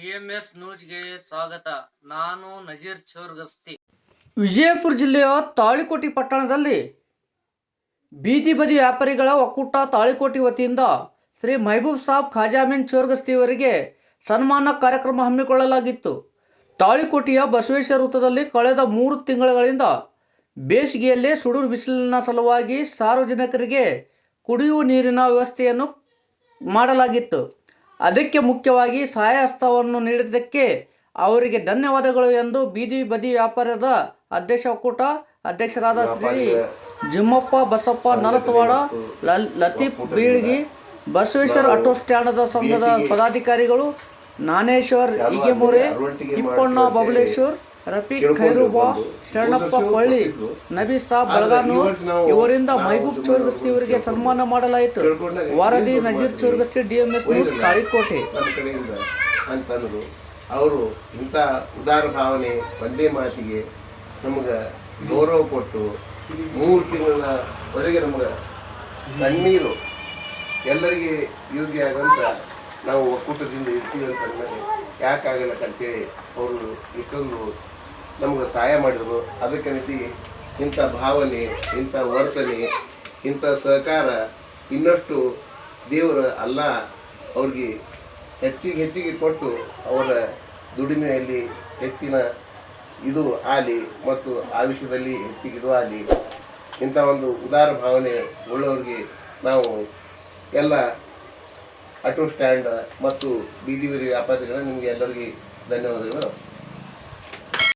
DMS ನ್ಯೂಸ್ಗೆ ಸ್ವಾಗತ. ನಾನು ನಜೀರ್ ಚೋರ್ಗಸ್ತಿ. ವಿಜಯಪುರ ಜಿಲ್ಲೆಯ ತಾಳಿಕೋಟಿ ಪಟ್ಟಣದಲ್ಲಿ ಬೀದಿ ಬದಿ ವ್ಯಾಪಾರಿಗಳ ಒಕ್ಕೂಟ ತಾಳಿಕೋಟಿ ವತಿಯಿಂದ ಶ್ರೀ ಮಹಬೂಬ್ ಸಾಬ್ ಖಾಜಾಮೀನ್ ಚೋರ್ಗಸ್ತಿ ಅವರಿಗೆ ಸನ್ಮಾನ ಕಾರ್ಯಕ್ರಮ ಹಮ್ಮಿಕೊಳ್ಳಲಾಗಿತ್ತು. ತಾಳಿಕೋಟೆಯ ಬಸವೇಶ್ವರ ವೃತ್ತದಲ್ಲಿ ಕಳೆದ ಮೂರು ತಿಂಗಳುಗಳಿಂದ ಬೇಸಿಗೆಯಲ್ಲೇ ಸುಡೂರು ಬಿಸಿಲಿನ ಸಲುವಾಗಿ ಸಾರ್ವಜನಿಕರಿಗೆ ಕುಡಿಯುವ ನೀರಿನ ವ್ಯವಸ್ಥೆಯನ್ನು ಮಾಡಲಾಗಿತ್ತು. ಅದಕ್ಕೆ ಮುಖ್ಯವಾಗಿ ಸಹಾಯಹಸ್ತವನ್ನು ನೀಡಿದ್ದಕ್ಕೆ ಅವರಿಗೆ ಧನ್ಯವಾದಗಳು ಎಂದು ಬೀದಿ ಬದಿ ವ್ಯಾಪಾರದ ಅಧ್ಯಕ್ಷ ಒಕ್ಕೂಟ ಅಧ್ಯಕ್ಷರಾದ ಶ್ರೀ ಜಿಮ್ಮಪ್ಪ ಬಸಪ್ಪ ನಲತ್ವಾಡ ಲತೀಫ್ ಬೀಳ್ಗಿ ಬಸವೇಶ್ವರ ಆಟೋ ಸ್ಟ್ಯಾಂಡದ ಸಂಘದ ಪದಾಧಿಕಾರಿಗಳು ನಾನೇಶ್ವರ್ ಇಗೆಮೂರೆ ತಿಪ್ಪಣ್ಣ ಬಬಲೇಶ್ವರ್ ರಫೀಕ್ ಖೈರುಬಾ ಶರಣಪ್ಪ ಕೊಳ್ಳಿ ನಬಿ ಸಾಬ್ ಬೆಳಗಾನೂರ್ ಇವರಿಂದ ಮೈಬೂಬ್ ಚೋರ್ಗಸ್ತಿ ಇವರಿಗೆ ಸನ್ಮಾನ ಮಾಡಲಾಯಿತು. ವಾರದಿ Nazir Chorgasti DMS news S news ಕಡೆಯಿಂದ ಅಂತಂದರು ಅವರು ಇಂಥ ಉದಾರ ಭಾವನೆ ಒಂದೇ ಮಾತಿಗೆ ನಮಗೆ ಗೌರವ ಕೊಟ್ಟು ಮೂರು ತಿಂಗಳವರೆಗೆ ನಮಗೆ ಕಣ್ಣೀರು ಎಲ್ಲರಿಗೆ ಯೋಗ್ಯ ಆಗಂತ ನಾವು ಒಕ್ಕೂಟದಿಂದ ಇರ್ತೀವಿ ಅಂತ ಯಾಕಾಗಲ್ಲ ಅಂತೇಳಿ ಅವರು ಇಷ್ಟೊಂದು ನಮ್ಗೆ ಸಹಾಯ ಮಾಡಿದರು. ಅದಕ್ಕೆ ರೀತಿ ಇಂಥ ಭಾವನೆ, ಇಂಥ ವರ್ತನೆ, ಇಂಥ ಸಹಕಾರ ಇನ್ನಷ್ಟು ದೇವರ ಅಲ್ಲ, ಅವ್ರಿಗೆ ಹೆಚ್ಚಿಗೆ ಹೆಚ್ಚಿಗೆ ಕೊಟ್ಟು ಅವರ ದುಡಿಮೆಯಲ್ಲಿ ಹೆಚ್ಚಿನ ಇದು ಆಲಿ ಮತ್ತು ಆಯುಷ್ಯದಲ್ಲಿ ಹೆಚ್ಚಿಗೆ ಇದು ಆಲಿ. ಇಂಥ ಒಂದು ಉದಾರ ಭಾವನೆ ಉಳ್ಳವರಿಗೆ ನಾವು ಎಲ್ಲ ಆಟೋ ಸ್ಟ್ಯಾಂಡ್ ಮತ್ತು ಬೀದಿ ಬೀದಿ ವ್ಯಾಪಾರಿಗಳ ನಿಮಗೆ ಎಲ್ಲರಿಗೆ ಧನ್ಯವಾದಗಳು.